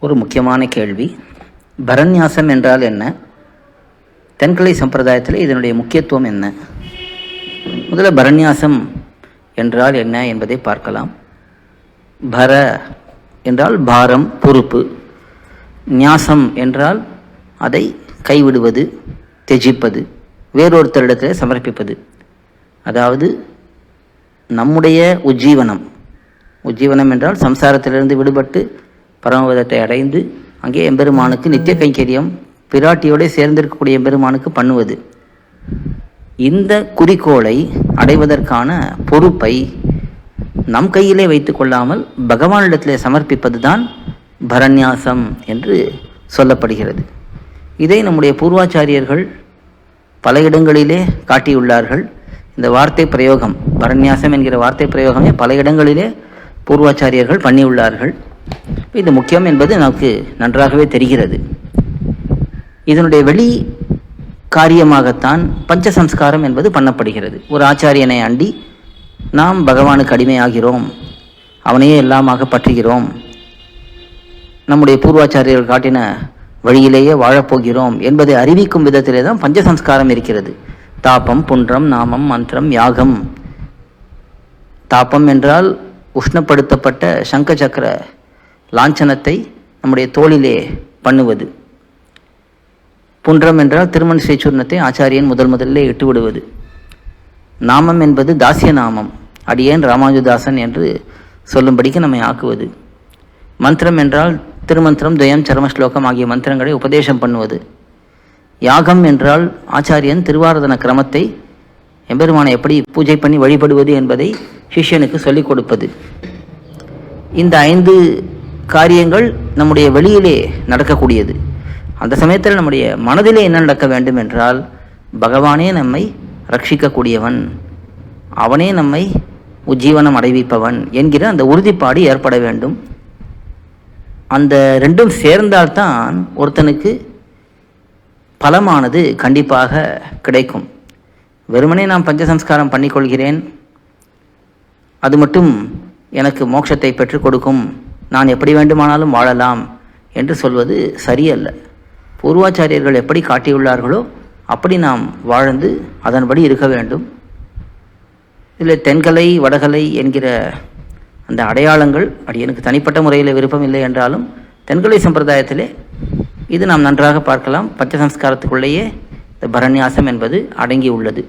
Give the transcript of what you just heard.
ஒரு முக்கியமான கேள்வி. பரநியாசம் என்றால் என்ன? தென்கலை சம்பிரதாயத்தில் இதனுடைய முக்கியத்துவம் என்ன? முதல்ல பரநியாசம் என்றால் என்ன என்பதை பார்க்கலாம். பர என்றால் பாரம் பொறுப்பு. நியாசம் என்றால் அதை கைவிடுவது தெஜிப்பது வேறொருத்தரிடத்தில் சமர்ப்பிப்பது. அதாவது நம்முடைய உஜ்ஜீவனம். உஜ்ஜீவனம் என்றால் சம்சாரத்திலிருந்து விடுபட்டு பரமபதத்தை அடைந்து அங்கே எம்பெருமானுக்கு நித்திய கைங்கரியம் பிராட்டியோடு சேர்ந்திருக்கக்கூடிய எம்பெருமானுக்கு பண்ணுவது. இந்த குறிக்கோளை அடைவதற்கான பொறுப்பை நம் கையிலே வைத்துக் கொள்ளாமல் பகவானிடத்திலே சமர்ப்பிப்பது தான் பரநியாசம் என்று சொல்லப்படுகிறது. இதை நம்முடைய பூர்வாச்சாரியர்கள் பல இடங்களிலே காட்டியுள்ளார்கள். இந்த வார்த்தை பிரயோகம் பரநியாசம் என்கிற வார்த்தை பிரயோகமே பல இடங்களிலே பூர்வாச்சாரியர்கள் பண்ணியுள்ளார்கள். இது முக்கியம் என்பது நமக்கு நன்றாகவே தெரிகிறது. இதனுடைய வெளி காரியமாகத்தான் பஞ்சசம்ஸ்காரம் என்பது பண்ணப்படுகிறது. ஒரு ஆச்சாரியனை அண்டி நாம் பகவானுக்கு அடிமையாகிறோம். அவனையே எல்லாமாக பற்றுகிறோம். நம்முடைய பூர்வாச்சாரியர்கள் காட்டின வழியிலேயே வாழப்போகிறோம் என்பதை அறிவிக்கும் விதத்திலே தான் பஞ்சசம்ஸ்காரம் இருக்கிறது. தாபம் புன்றம் நாமம் மந்திரம் யாகம். தாபம் என்றால் உஷ்ணப்படுத்தப்பட்ட சங்க சக்கர லாஞ்சனத்தை நம்முடைய தோளிலே பண்ணுவது. புன்றம் என்றால் திருமண சேச்சூர்ணத்தை ஆச்சாரியன் முதல் முதல்ல இட்டுவிடுவது நாமம் என்பது தாசிய நாமம். அடியேன் ராமானுஜதாசன் என்று சொல்லும்படிக்கு நம்மை ஆக்குவது. மந்திரம் என்றால் திருமந்திரம் துயம் சரமஸ்லோகம் ஆகிய மந்திரங்களை உபதேசம் பண்ணுவது. யாகம் என்றால் ஆச்சாரியன் திருவாரதன கிரமத்தை எம்பெருமானை எப்படி பூஜை பண்ணி வழிபடுவது என்பதை சிஷ்யனுக்கு சொல்லிக் கொடுப்பது. இந்த ஐந்து காரியங்கள் நம்முடைய வெளியிலே நடக்கக்கூடியது. அந்த சமயத்தில் நம்முடைய மனதிலே என்ன நடக்க வேண்டும் என்றால் பகவானே நம்மை ரட்சிக்கக்கூடியவன். அவனே நம்மை உஜ்ஜீவனம் அடைவிப்பவன் என்கிற அந்த உறுதிப்பாடு ஏற்பட வேண்டும். அந்த ரெண்டும் சேர்ந்தால்தான் ஒருத்தனுக்கு பலமானது கண்டிப்பாக கிடைக்கும். வெறுமனே நான் பஞ்சசம்ஸ்காரம் பண்ணிக்கொள்கிறேன் அது மட்டும் எனக்கு மோட்சத்தை பெற்றுக் கொடுக்கும். நான் எப்படி வேண்டுமானாலும் வாழலாம் என்று சொல்வது சரியல்ல. பூர்வாச்சாரியர்கள் எப்படி காட்டியுள்ளார்களோ அப்படி நாம் வாழ்ந்து அதன்படி இருக்க வேண்டும். இதில் தென்கலை வடகலை என்கிற அந்த அடையாளங்கள் அப்படி எனக்கு தனிப்பட்ட முறையில் விருப்பம் இல்லை என்றாலும் தென்கலை சம்பிரதாயத்திலே இது நாம் நன்றாக பார்க்கலாம். பஞ்சசம்ஸ்காரத்துக்குள்ளேயே இந்த பரநியாசம் என்பது அடங்கி உள்ளது